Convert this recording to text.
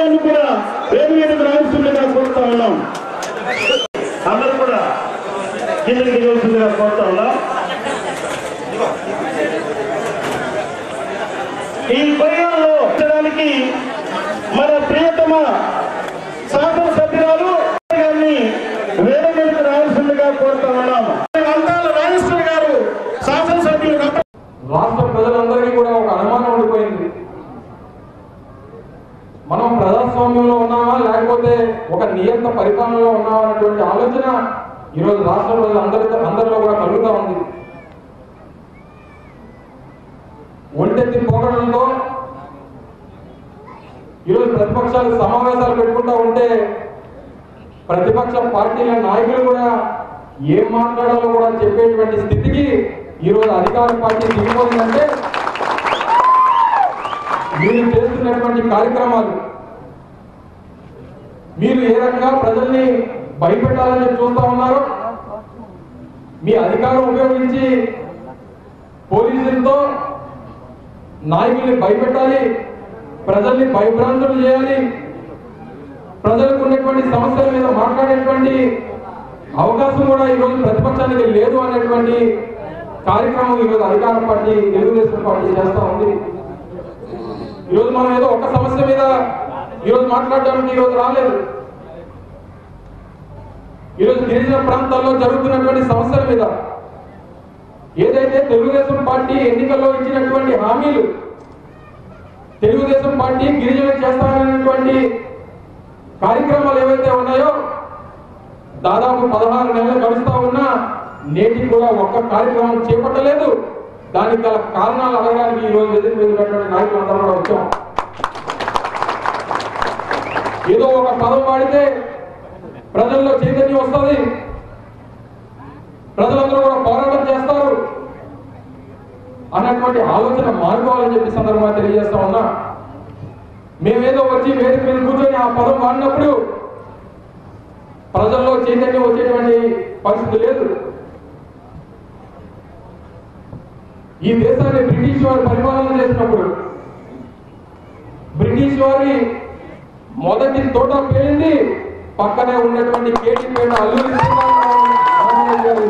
కార్యక్రమాన్ని కూడా వేరు వేరు రావాల్సిందిగా కోరుతా ఉన్నాం. అందరూ కూడా కిందకి దిగవలసిందిగా కోరుతా ఉన్నాం. ఈ ప్రయాణంలో మన ప్రియతమ నియంత పరిపాలనలో ఉన్నామా ఆలోచన ఈరోజు రాష్ట్రంలో అందరి అందరిలో కూడా కలుగుతూ ఉంది. ఒంటెత్తి పోగడంతో ఈరోజు ప్రతిపక్షాలు సమావేశాలు పెట్టుకుంటా ఉంటే ప్రతిపక్ష పార్టీల నాయకులు కూడా ఏం మాట్లాడాలో కూడా చెప్పేటువంటి స్థితికి ఈరోజు అధికార పార్టీ దిగిపోయిందంటే మీరు చేస్తున్నటువంటి కార్యక్రమాలు మీరు ఏ రకంగా ప్రజల్ని భయపెట్టాలని చూస్తా ఉన్నారు మీ అధికారం ఉపయోగించి పోలీసులతో నాయకుల్ని భయపెట్టాలి ప్రజల్ని భయభ్రాంతులు చేయాలి ప్రజలకు ఉన్నటువంటి సమస్యల మీద మాట్లాడేటువంటి అవకాశం కూడా ఈరోజు ప్రతిపక్షానికి లేదు అనేటువంటి కార్యక్రమం ఈరోజు అధికార పార్టీ తెలుగుదేశం పార్టీ చేస్తూ ఉంది. ఈరోజు మనం ఏదో ఈరోజు మాట్లాడడానికి ఈరోజు రాలేదు. ఈరోజు గిరిజన ప్రాంతాల్లో జరుగుతున్నటువంటి సమస్యల మీద ఏదైతే తెలుగుదేశం పార్టీ ఎన్నికల్లో ఇచ్చినటువంటి హామీలు తెలుగుదేశం పార్టీ గిరిజన చేస్తానన్నటువంటి కార్యక్రమాలు ఏవైతే ఉన్నాయో దాదాపు పదహారు నెలలు గడుస్తా ఉన్నా నేటికి కూడా ఒక్క కార్యక్రమం చేపట్టలేదు. దానికి గల కారణాలు అడగడానికి ఈ రోజు ఎదురు మీద నాయకులు అందరం కూడా వచ్చాం. ఏదో ఒక పదం వాడితే ప్రజల్లో చైతన్యం వస్తుంది. ప్రజలందరూ కూడా పోరాటం చేస్తారు. అన్నటువంటి ఆలోచన మానుకోవాలని చెప్పి సందర్భంగా తెలియజేస్తా ఉన్నా. మేమేదో వచ్చి వేదిక మీద కూర్చొని ఆ పదం వాడినప్పుడు ప్రజల్లో చైతన్యం వచ్చేటువంటి పరిస్థితి లేదు. ఈ దేశాన్ని బ్రిటిష్ వారు పరిపాలన చేసినప్పుడు బ్రిటిష్ వారి మొదటి తోట పేలింది పక్కనే ఉన్నటువంటి కేటీపేట అల్లూరి సీతారామరాజు